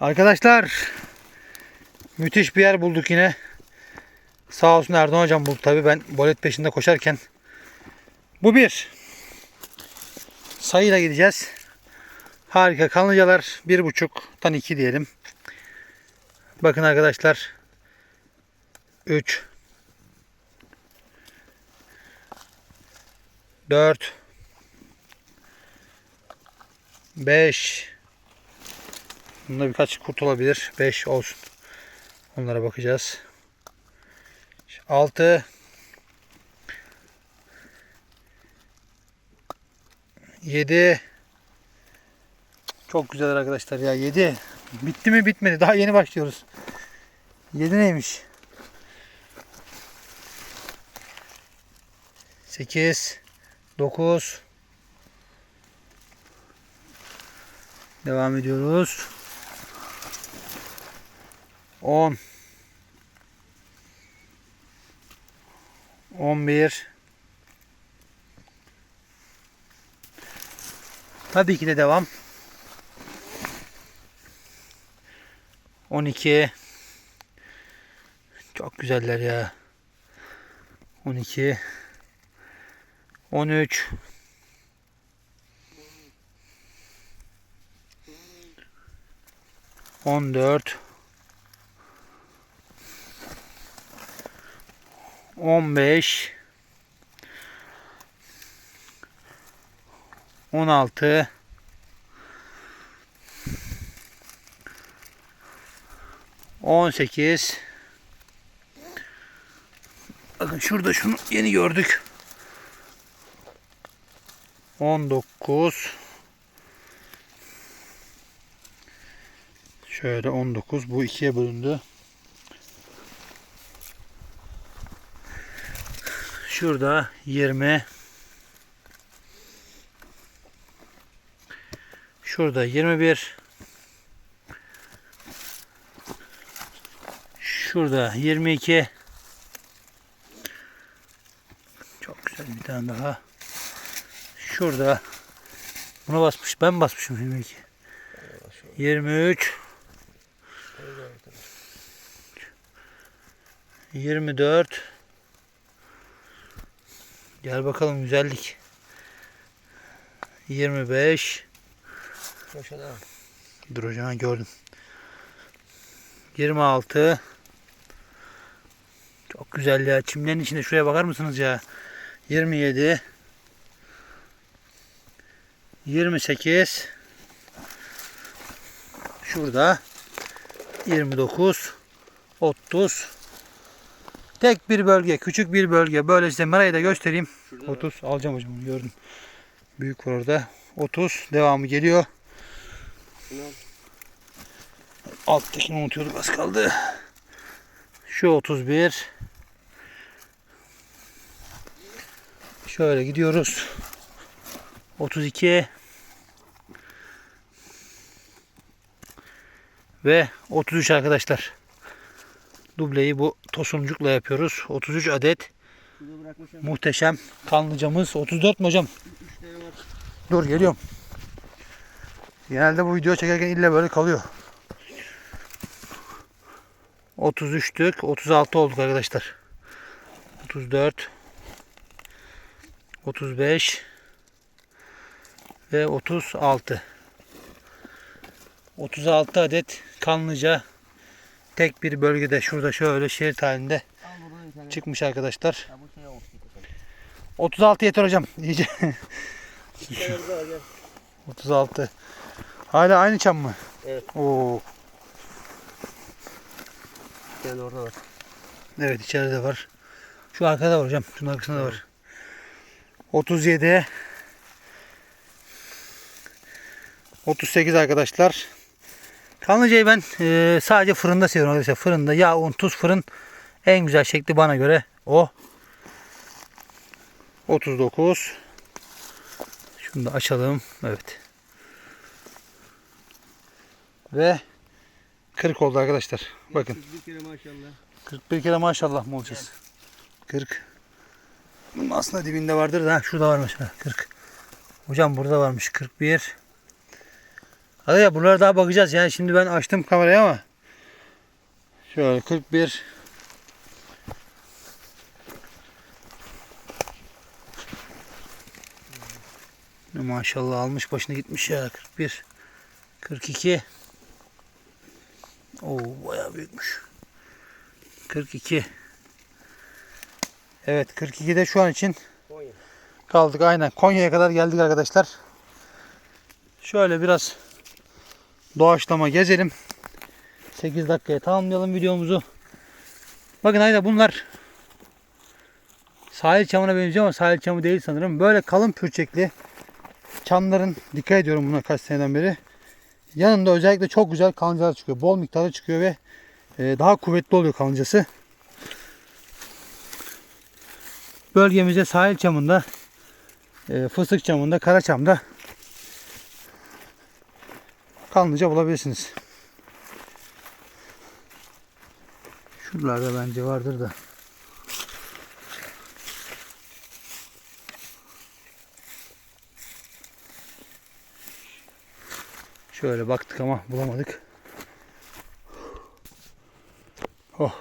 Arkadaşlar müthiş bir yer bulduk yine. Sağ olsun Erdoğan hocam buldu tabi ben bolet peşinde koşarken. Bu bir. Sayıyla gideceğiz. Harika kanlıcalar bir buçuktan iki diyelim. Bakın arkadaşlar. 3 4 5 Bunda birkaç kurt olabilir. 5 olsun. Onlara bakacağız. 6 7 Çok güzel arkadaşlar ya 7 Bitti mi bitmedi. Daha yeni başlıyoruz. 7 neymiş? 8 9 Devam ediyoruz. 10 11 Tabii ki de devam. 12 Çok güzeller ya. 12 13 14 15 16 18 Bakın şurada şunu yeni gördük. 19 Şöyle 19 bu ikiye bölündü. Şurada 20 Şurada 21 Şurada 22 Çok güzel bir tane daha. Şurada. Buna basmış ben basmışım 22 23 24 Gel bakalım güzellik. 25 Köşede. Dur hocam gördüm. 26 Çok güzel ya. Çimlerin içinde şuraya bakar mısınız ya? 27 28 Şurada. 29 30 Tek bir bölge, küçük bir bölge. Böyle size merayı da göstereyim. Şurada 30 alacağım hocam onu gördüm. Büyük var orada. 30 devamı geliyor. Alttakini unutuyorduk az kaldı. Şu 31. Şöyle gidiyoruz. 32 ve 33 arkadaşlar. Dubleyi bu tosuncukla yapıyoruz. 33 adet muhteşem kanlıcamız. 34 mü hocam? 3 tane var. Dur geliyorum. Genelde bu video çekerken illa böyle kalıyor. 33'tük. 36 olduk arkadaşlar. 34 35 ve 36 36 adet kanlıca tek bir bölgede şurada şöyle şerit halinde çıkmış arkadaşlar. Ha bu şeye olsun. 36 yeter hocam. İyice Bir tane daha gel. 36. Hala aynı çam mı? Evet. Oo, tane orada var. evet içeride var. Şu arkada var hocam. Şunun arkasında da var. 37 38 arkadaşlar. Kanlıcayı ben e, sadece fırında seviyorum arkadaşlar. Fırında yağ, un, tuz, fırın en güzel şekli bana göre o. 39 Şunu da açalım. Evet. Ve 40 oldu arkadaşlar. Bakın. Bir kere maşallah. 41 kere maşallah mı olacağız? 40. Bunun aslında dibinde vardır da şurada var mesela 40. Hocam burada varmış 41. Hadi ya buralara daha bakacağız. Yani şimdi ben açtım kamerayı ama. Şöyle 41. Maşallah almış başını gitmiş ya 41. 42. Oo bayağı büyükmüş. 42. Evet 42'de şu an için Konya. kaldık aynen. Konya'ya kadar geldik arkadaşlar. Şöyle biraz doğaçlama gezelim. 8 dakikaya tamamlayalım videomuzu. Bakın hayda bunlar sahil çamına benziyor ama sahil çamı değil sanırım. Böyle kalın pürçekli çamların dikkat ediyorum buna kaç seneden beri. Yanında özellikle çok güzel kancalar çıkıyor. Bol miktarda çıkıyor ve e, daha kuvvetli oluyor kancası. Bölgemizde sahil çamında, e, fıstık çamında, karaçamda kanlıca bulabilirsiniz. Şuralarda bence vardır da. Şöyle baktık ama bulamadık. Oh.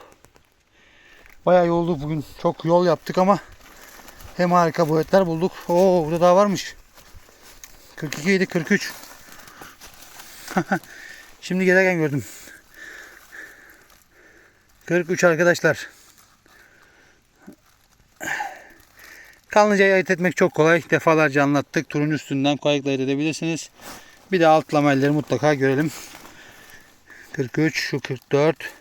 Bayağı yolduk bugün. Çok yol yaptık ama hem harika boyutlar bulduk. Oo burada daha varmış. 42 idi 43. Şimdi gelirken gördüm. 43 arkadaşlar. Kanlıca'yı ayırt etmek çok kolay. Defalarca anlattık. Turun üstünden kolaylıkla ayırt edebilirsiniz. Bir de alt lamelleri mutlaka görelim. 43, şu 44.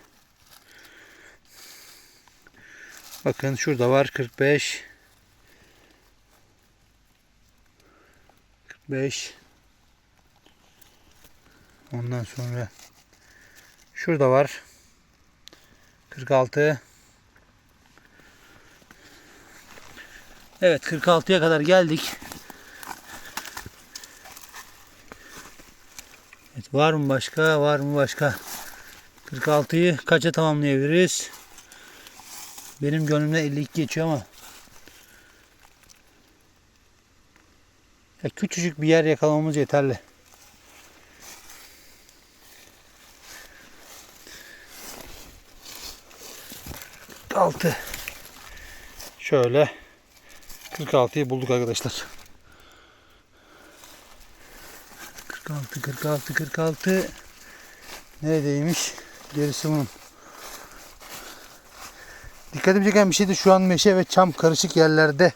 Bakın şurada var 45. 45. Ondan sonra şurada var. 46. Evet 46'ya kadar geldik. Evet, var mı başka? Var mı başka? 46'yı kaça tamamlayabiliriz? Benim gönlümde 52 geçiyor ama ya küçücük bir yer yakalamamız yeterli. Altı. Şöyle 46'yı bulduk arkadaşlar. 46 46 46 neredeymiş? Gerisi bunun. Dikkatimi çeken bir şey de şu an meşe ve çam karışık yerlerde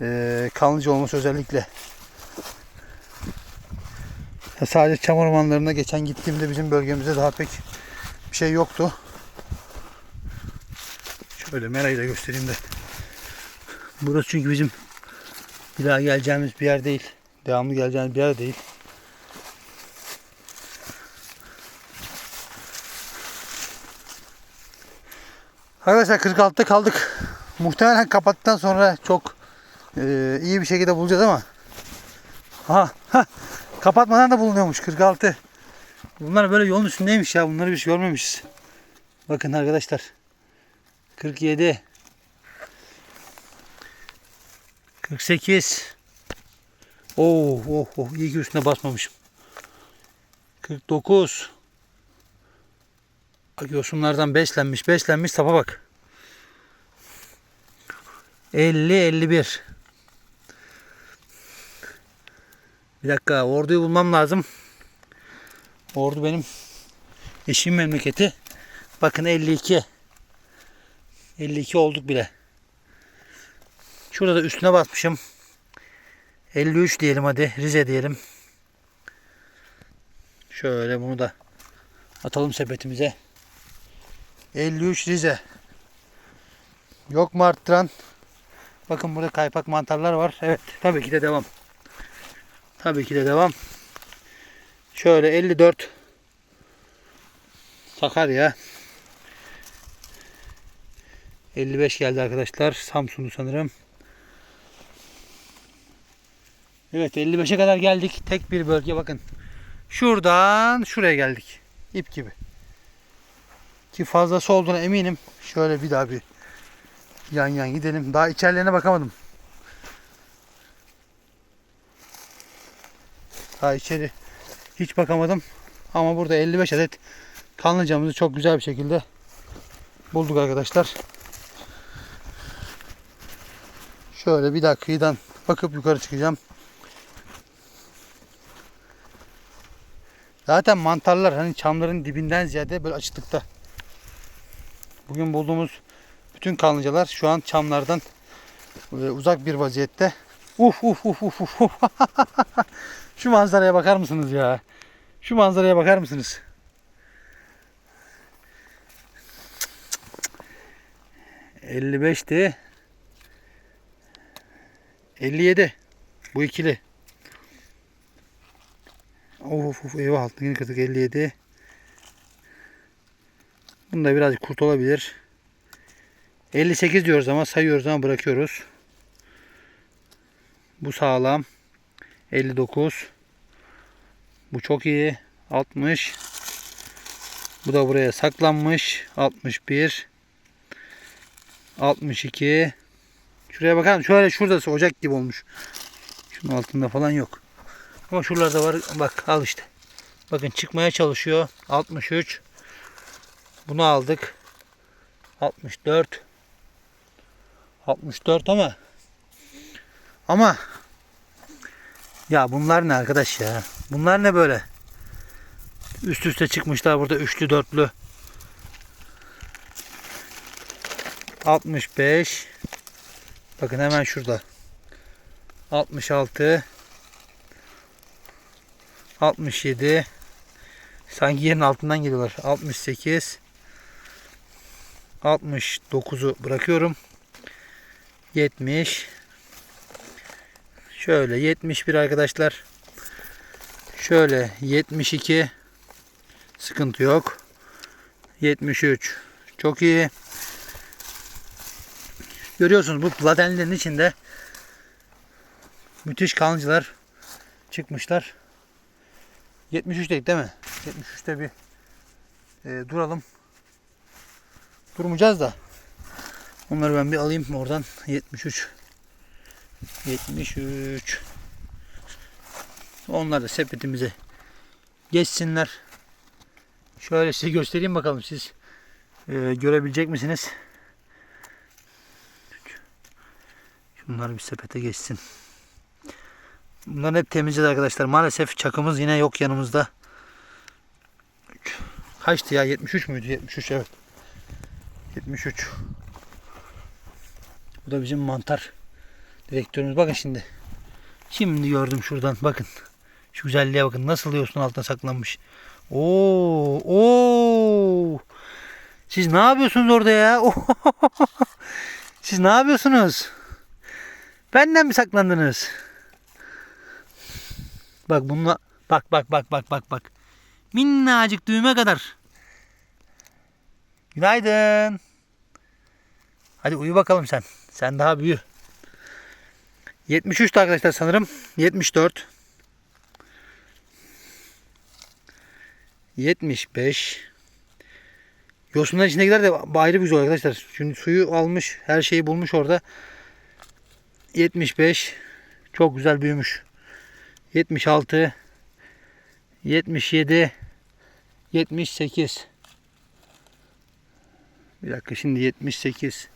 eee kanlıca olması özellikle. Sadece çam ormanlarına geçen gittiğimde bizim bölgemizde daha pek bir şey yoktu. Şöyle merayı da göstereyim de. Burası çünkü bizim bir daha geleceğimiz bir yer değil. Devamlı geleceğimiz bir yer değil. Arkadaşlar 46'da kaldık. Muhtemelen kapattıktan sonra çok e, iyi bir şekilde bulacağız ama. Ha, ha, kapatmadan da bulunuyormuş 46. Bunlar böyle yolun üstündeymiş ya. Bunları biz görmemişiz. Bakın arkadaşlar. 47 48 Oh oh oh iyi ki üstüne basmamışım. 49 Bak yosunlardan beslenmiş beslenmiş sapa bak. 50 51 Bir dakika orduyu bulmam lazım. Ordu benim eşim memleketi. Bakın 52 52 olduk bile. Şurada da üstüne basmışım. 53 diyelim hadi. Rize diyelim. Şöyle bunu da atalım sepetimize. 53 Rize. Yok mu arttıran? Bakın burada kaypak mantarlar var. Evet tabii ki de devam. Tabii ki de devam. Şöyle 54 Sakarya. 55 geldi arkadaşlar. Samsun'u sanırım. Evet 55'e kadar geldik. Tek bir bölge bakın. Şuradan şuraya geldik. İp gibi. Ki fazlası olduğuna eminim. Şöyle bir daha bir yan yan gidelim. Daha içerilerine bakamadım. Daha içeri Hiç bakamadım. Ama burada 55 adet kanlıcamızı çok güzel bir şekilde bulduk arkadaşlar. Şöyle bir daha kıyıdan bakıp yukarı çıkacağım. Zaten mantarlar hani çamların dibinden ziyade böyle açıklıkta. Bugün bulduğumuz bütün kanlıcalar şu an çamlardan e, uzak bir vaziyette. Uf uf uf uf uf. Şu manzaraya bakar mısınız ya? Şu manzaraya bakar mısınız? Elli beşti. 57. Bu ikili. Of of eyvah altını kırdık 57. Bunda birazcık kurt olabilir. 58 diyoruz ama sayıyoruz ama bırakıyoruz. Bu sağlam. 59. Bu çok iyi. 60. Bu da buraya saklanmış. 61. 62. Şuraya bakar mısın? Şöyle şuradası ocak gibi olmuş. Şunun altında falan yok. Ama şuralarda var. Bak al işte. Bakın çıkmaya çalışıyor. 63. Bunu aldık. 64. 64 ama ama ya bunlar ne arkadaş ya? Bunlar ne böyle? Üst üste çıkmışlar burada üçlü dörtlü. 65 Bakın hemen şurada. 66 67 Sanki yerin altından geliyorlar. 68 69'u bırakıyorum. 70 Şöyle 71 arkadaşlar. Şöyle 72 sıkıntı yok. 73 çok iyi. Görüyorsunuz bu ladenlerin içinde müthiş kalıcılar çıkmışlar. 73 dedik değil mi? 73'te bir e, duralım. Durmayacağız da. Onları ben bir alayım oradan. 73. 73. Onlar da sepetimize geçsinler. Şöyle size göstereyim bakalım siz e, görebilecek misiniz? Şunlar bir sepete geçsin. Bunların hep temizledi arkadaşlar. Maalesef çakımız yine yok yanımızda. Kaçtı ya? 73 müydü? 73 evet. 73. Bu da bizim mantar direktörümüz. Bakın şimdi. Şimdi gördüm şuradan. Bakın. Şu güzelliğe bakın. Nasıl yosun altına saklanmış. Oo, oo. Siz ne yapıyorsunuz orada ya? Siz ne yapıyorsunuz? Benden mi saklandınız? Bak bununla bak bak bak bak bak bak. Minnacık düğme kadar. Günaydın. Hadi uyu bakalım sen. Sen daha büyü. 73 arkadaşlar sanırım. 74. 75. Yosunlar içindekiler de ayrı bir güzel arkadaşlar. Çünkü suyu almış, her şeyi bulmuş orada. 75. Çok güzel büyümüş. 76. 77. 78. Bir dakika şimdi 78.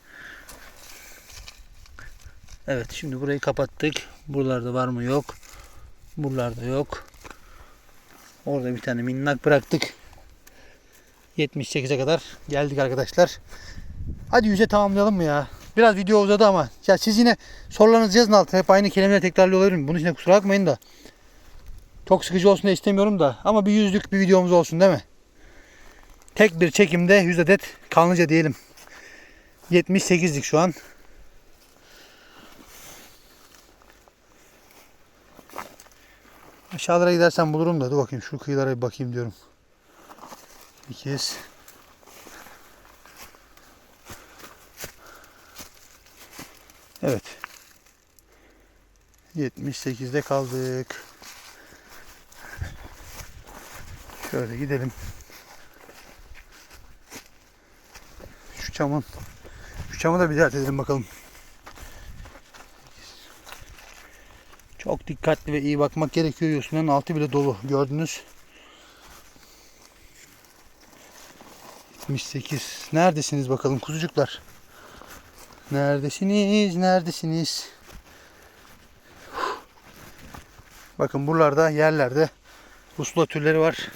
Evet şimdi burayı kapattık. Buralarda var mı yok. Buralarda yok. Orada bir tane minnak bıraktık. 78'e kadar geldik arkadaşlar. Hadi yüze tamamlayalım mı ya? Biraz video uzadı ama. Ya siz yine sorularınızı yazın altına. Hep aynı kelimeleri tekrarlıyor olabilirim. Bunun için de kusura bakmayın da. Çok sıkıcı olsun da istemiyorum da. Ama bir yüzlük bir videomuz olsun değil mi? Tek bir çekimde 100 adet kanlıca diyelim. 78'lik şu an. Aşağılara gidersem bulurum da dur bakayım şu kıyılara bir bakayım diyorum. Bir 78'de kaldık. Şöyle gidelim. Şu çamın şu çamı da bir dert edelim bakalım. Çok dikkatli ve iyi bakmak gerekiyor. Yosunların altı bile dolu. Gördünüz. 78. Neredesiniz bakalım kuzucuklar? Neredesiniz? Neredesiniz? Bakın buralarda yerlerde usula türleri var.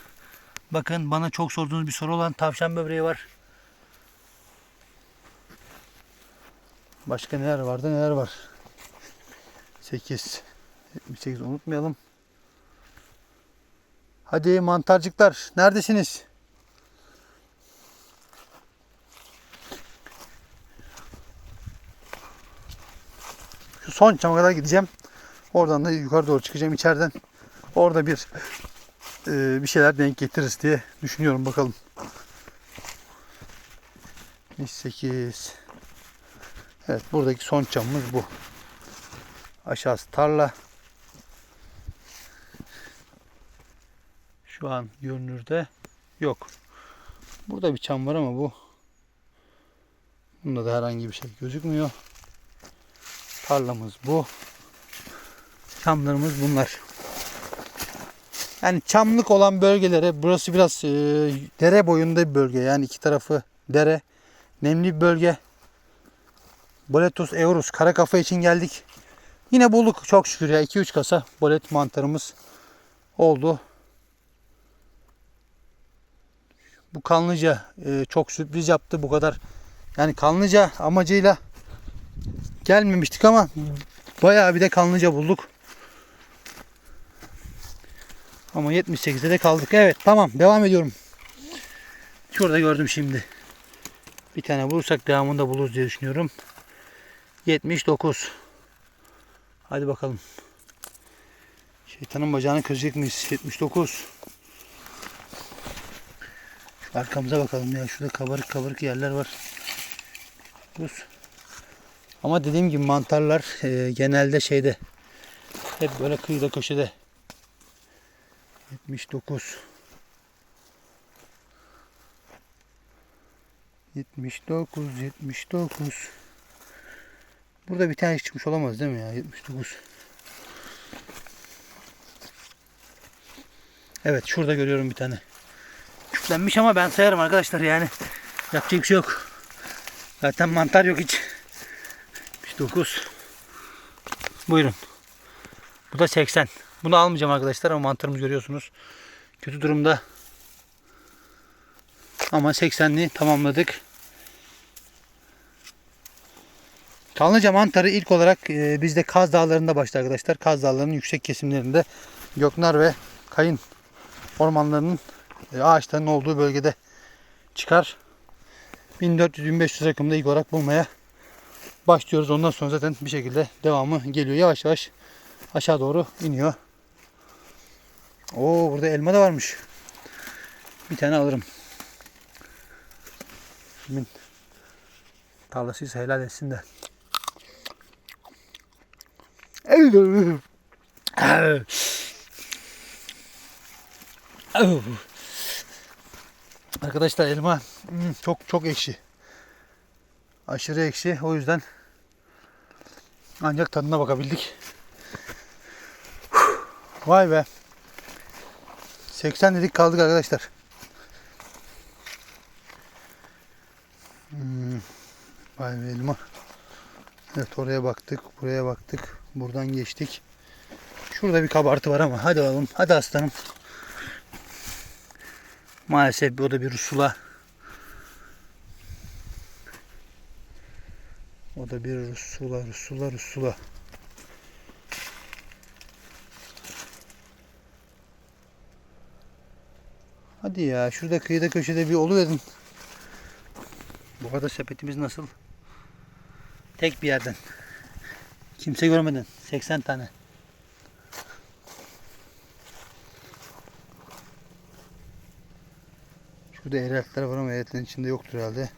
Bakın bana çok sorduğunuz bir soru olan tavşan böbreği var. Başka neler vardı neler var. 8. 78 unutmayalım. Hadi mantarcıklar neredesiniz? Şu son çama kadar gideceğim. Oradan da yukarı doğru çıkacağım içeriden. Orada bir e, bir şeyler denk getiririz diye düşünüyorum bakalım. 8. Evet buradaki son çamımız bu. Aşağısı tarla. Şu an görünürde yok. Burada bir çam var ama bu bunda da herhangi bir şey gözükmüyor. Tarlamız bu. Çamlarımız bunlar. Yani çamlık olan bölgelere burası biraz e, dere boyunda bir bölge. Yani iki tarafı dere. Nemli bir bölge. Boletus eurus kara kafa için geldik. Yine bulduk çok şükür ya 2-3 kasa bolet mantarımız oldu. Bu kanlıca e, çok sürpriz yaptı bu kadar. Yani kanlıca amacıyla gelmemiştik ama bayağı bir de kanlıca bulduk. Ama 78'de de kaldık. Evet tamam devam ediyorum. Şurada gördüm şimdi. Bir tane bulursak devamını da buluruz diye düşünüyorum. 79. Hadi bakalım. Şeytanın bacağını közecek miyiz? 79. Şu arkamıza bakalım ya. Şurada kabarık kabarık yerler var. Buz. Ama dediğim gibi mantarlar e, genelde şeyde hep böyle kıyıda köşede 79 79 79 Burada bir tane çıkmış olamaz değil mi ya 79 Evet şurada görüyorum bir tane. Küflenmiş ama ben sayarım arkadaşlar yani. Yapacak bir şey yok. Zaten mantar yok hiç. 79 Buyurun. Bu da 80 Bunu almayacağım arkadaşlar ama mantarımızı görüyorsunuz Kötü durumda Ama 80'li tamamladık Kanlıca mantarı ilk olarak e, bizde Kaz Dağları'nda başladı arkadaşlar. Kaz Dağları'nın yüksek kesimlerinde Göknar ve Kayın ormanlarının e, ağaçlarının olduğu bölgede çıkar. 1400-1500 rakımda ilk olarak bulmaya başlıyoruz. Ondan sonra zaten bir şekilde devamı geliyor. Yavaş yavaş aşağı doğru iniyor. Oo burada elma da varmış. Bir tane alırım. Kimin tarlasıysa helal etsin de. Arkadaşlar elma hmm, çok çok ekşi. Aşırı ekşi. O yüzden ancak tadına bakabildik. Vay be. 80 dedik kaldık arkadaşlar. Hmm, Vay be elma. Evet oraya baktık, buraya baktık. Buradan geçtik. Şurada bir kabartı var ama hadi oğlum, hadi aslanım. Maalesef o da bir rusula. O da bir rusula, rusula, rusula. Hadi ya şurada kıyıda köşede bir oluverin. Bu arada sepetimiz nasıl? Tek bir yerden. Kimse görmeden. 80 tane. Şurada eğreltiler var ama eğreltilerin içinde yoktur herhalde.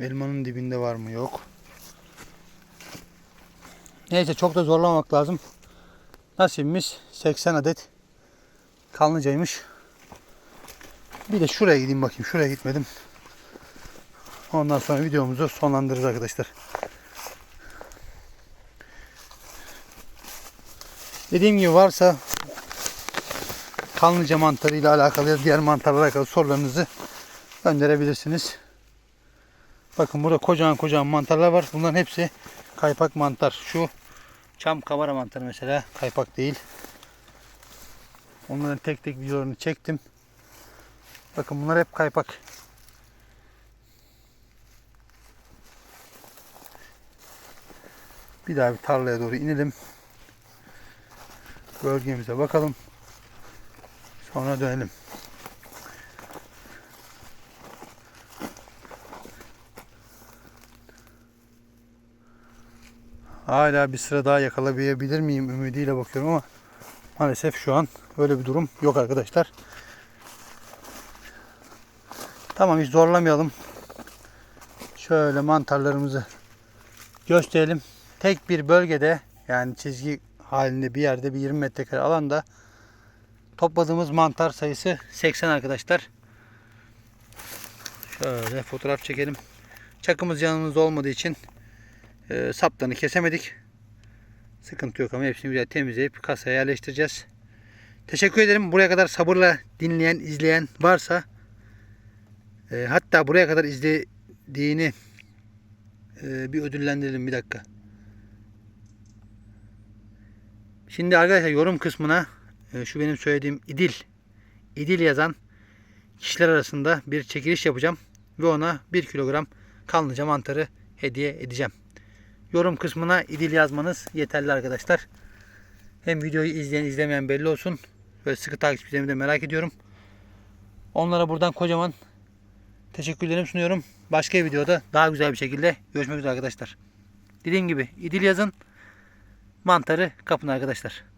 Elmanın dibinde var mı? Yok. Neyse çok da zorlamamak lazım. Nasibimiz 80 adet kanlıcaymış. Bir de şuraya gideyim bakayım. Şuraya gitmedim. Ondan sonra videomuzu sonlandırırız arkadaşlar. Dediğim gibi varsa kanlıca mantarı ile alakalı ya diğer mantarlarla alakalı sorularınızı gönderebilirsiniz. Bakın burada kocaman kocaman mantarlar var. Bunların hepsi kaypak mantar. Şu çam kavara mantarı mesela kaypak değil. Onların tek tek videolarını çektim. Bakın bunlar hep kaypak. Bir daha bir tarlaya doğru inelim. Bölgemize bakalım. Sonra dönelim. Hala bir sıra daha yakalayabilir miyim ümidiyle bakıyorum ama maalesef şu an öyle bir durum yok arkadaşlar. Tamam hiç zorlamayalım. Şöyle mantarlarımızı gösterelim. Tek bir bölgede yani çizgi halinde bir yerde bir 20 metrekare alanda topladığımız mantar sayısı 80 arkadaşlar. Şöyle fotoğraf çekelim. Çakımız yanımızda olmadığı için e, saplarını kesemedik. Sıkıntı yok ama hepsini güzel temizleyip kasaya yerleştireceğiz. Teşekkür ederim. Buraya kadar sabırla dinleyen, izleyen varsa e, hatta buraya kadar izlediğini e, bir ödüllendirelim bir dakika. Şimdi arkadaşlar yorum kısmına e, şu benim söylediğim İdil İdil yazan kişiler arasında bir çekiliş yapacağım ve ona 1 kilogram kanlıca mantarı hediye edeceğim. Yorum kısmına İdil yazmanız yeterli arkadaşlar. Hem videoyu izleyen izlemeyen belli olsun. Böyle sıkı takipçilerimi de merak ediyorum. Onlara buradan kocaman teşekkürlerimi sunuyorum. Başka bir videoda daha güzel bir şekilde görüşmek üzere arkadaşlar. Dediğim gibi İdil yazın mantarı kapın arkadaşlar.